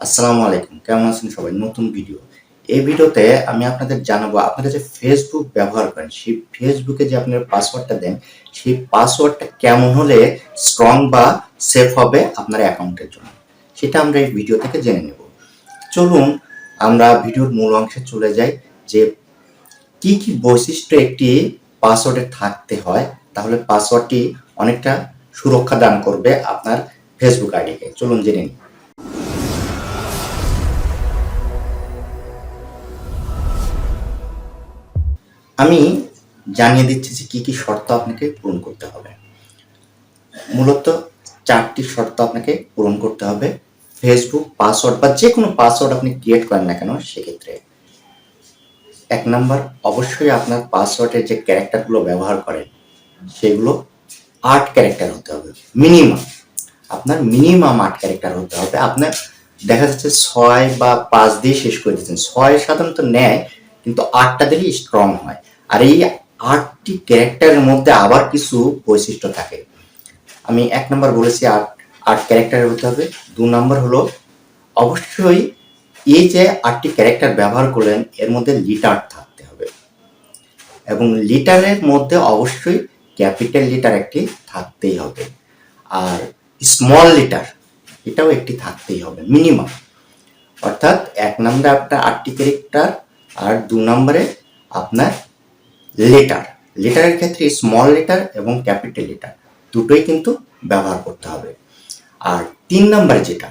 আসসালামু আলাইকুম। কেমন আছেন সবাই? নতুন ভিডিও এই ভিডিওতে আমি আপনাদের জানাব আপনারা যে ফেসবুক ব্যবহার করেন, সেই ফেসবুকে যে আপনার পাসওয়ার্ডটা দেন, সেই পাসওয়ার্ডটা কেমন হলে স্ট্রং বা সেফ হবে আপনার অ্যাকাউন্টের জন্য? সেটা আমরা এই ভিডিও থেকে জেনে নেব। চলুন আমরা ভিডিওর মূল অংশে চলে যাই যে কি কি বৈশিষ্ট্য একটি পাসওয়ার্ডে থাকতে হয়, তাহলে পাসওয়ার্ডটি অনেকটা সুরক্ষা দান করবে আপনার ফেসবুক আইডিকে চলুন জেনে নিই। আমি জানিয়ে দিচ্ছি যে কি কি শর্ত আপনাকে পূরণ করতে হবে। মূলত চারটি শর্ত আপনাকে পূরণ করতে হবে। ফেসবুক, পাসওয়ার্ড বা যে কোনো পাসওয়ার্ড আপনি ক্রিয়েট করেন না কেন সেক্ষেত্রে। এক নাম্বার, অবশ্যই আপনার পাসওয়ার্ডের যে ক্যারেক্টারগুলো ব্যবহার করেন, সেগুলো আট ক্যারেক্টার হতে হবে। মিনিমাম, আপনার মিনিমাম আট ক্যারেক্টার হতে হবে। আপনার দেখা যাচ্ছে ছয় বা পাঁচ দিয়ে শেষ করে দিচ্ছেন ছয় সাধারণত নেয় কিন্তু আটটা দিলেই স্ট্রং হয়। আর এই আটটি ক্যারেক্টারের মধ্যে আবার কিছু বৈশিষ্ট্য থাকে। আমি এক নম্বর বলেছি আট আট ক্যারেক্টারের হতে হবে। দু নম্বর হলো, অবশ্যই এই যে আটটি ক্যারেক্টার ব্যবহার করলেন, এর মধ্যে লিটার থাকতে হবে। এবং লিটারের মধ্যে অবশ্যই ক্যাপিটাল লিটার একটি থাকতেই হবে। আর স্মল লিটার এটাও একটি থাকতেই হবে মিনিমাম অর্থাৎ এক নম্বরে আপনার আটটি ক্যারেক্টার আর দু নম্বরে আপনার লেটার লেটারের ক্ষেত্রে স্মল লেটার এবং ক্যাপিটাল লেটার দুটোই কিন্তু ব্যবহার করতে হবে। আর তিন নম্বরে যেটা,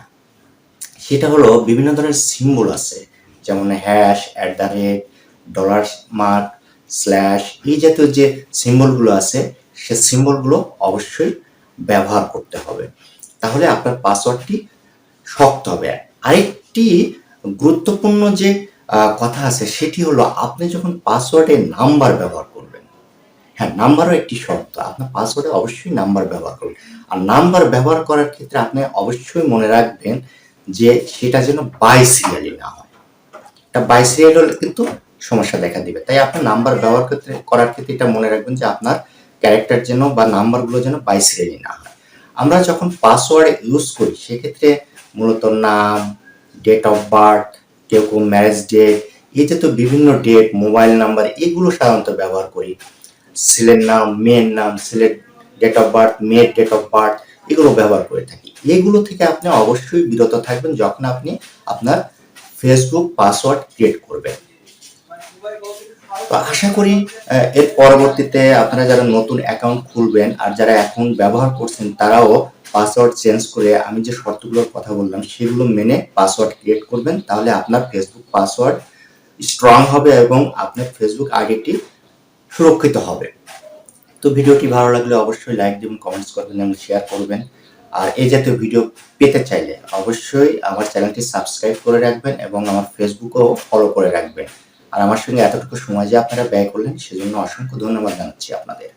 সেটা হলো বিভিন্ন ধরনের সিম্বল আছে। যেমন hash at the rate dollar mark slash এই জাতীয় যে সিম্বলগুলো আছে, সে সিম্বলগুলো অবশ্যই ব্যবহার করতে হবে। তাহলে আপনার পাসওয়ার্ডটি শক্ত হবে। আরেকটি গুরুত্বপূর্ণ যে কথা আছে, সেটি হলো আপনি যখন পাসওয়ার্ডে নাম্বার ব্যবহার করবেন হ্যাঁ নাম্বারও একটি শর্ত আপনার পাসওয়ার্ডে অবশ্যই নাম্বার ব্যবহার করবেন আর নাম্বার ব্যবহার করার ক্ষেত্রে আপনি অবশ্যই মনে রাখবেন যে সেটা যেন বাই সিরিয়ালি না হয়। এটা বাই সিরিয়াল হলে কিন্তু সমস্যা দেখা দিবে। তাই আপনার নাম্বার ব্যবহার করতে করার ক্ষেত্রে এটা মনে রাখবেন যে আপনার ক্যারেক্টার যেন বা নাম্বারগুলো যেন বাই সিরিয়ালি না হয়। আমরা যখন পাসওয়ার্ড ইউজ করি, সেক্ষেত্রে মূলত নাম ডেট অফ বার্থ কেউ কেউ ম্যারেজ ডেট যে তো বিভিন্ন ডেট মোবাইল নাম্বার এগুলো সাধারণত ব্যবহার করি। ছেলের নাম, মেয়ের নাম, ছেলের ডেট অফ বার্থ মেয়ের ডেট অফ বার্থ এগুলো ব্যবহার করে থাকি। এগুলো থেকে আপনি অবশ্যই বিরত থাকবেন যখন আপনি আপনার ফেসবুক পাসওয়ার্ড ক্রিয়েট করবেন। তো আশা করি এর পরবর্তীতে আপনারা যারা নতুন অ্যাকাউন্ট খুলবেন আর যারা অ্যাকাউন্ট ব্যবহার করছেন, তারাও পাসওয়ার্ড চেঞ্জ করে আমি যে শর্তগুলোর কথা বললাম, সেগুলো মেনে পাসওয়ার্ড ক্রিয়েট করবেন, তাহলে আপনার ফেসবুক পাসওয়ার্ড স্ট্রং হবে এবং আপনার ফেসবুক আইডিটি সুরক্ষিত হবে। তো ভিডিওটি ভালো লাগলে অবশ্যই লাইক দেবেন কমেন্টস করবেন এবং শেয়ার করবেন। আর এই জাতীয় ভিডিও পেতে চাইলে অবশ্যই আমার চ্যানেলটি সাবস্ক্রাইব করে রাখবেন এবং আমার ফেসবুকও ফলো করে রাখবেন। আর আমার সঙ্গে এতটুকু সময় যে আপনারা ব্যয় করলেন, সেজন্য অসংখ্য ধন্যবাদ জানাচ্ছি আপনাদের।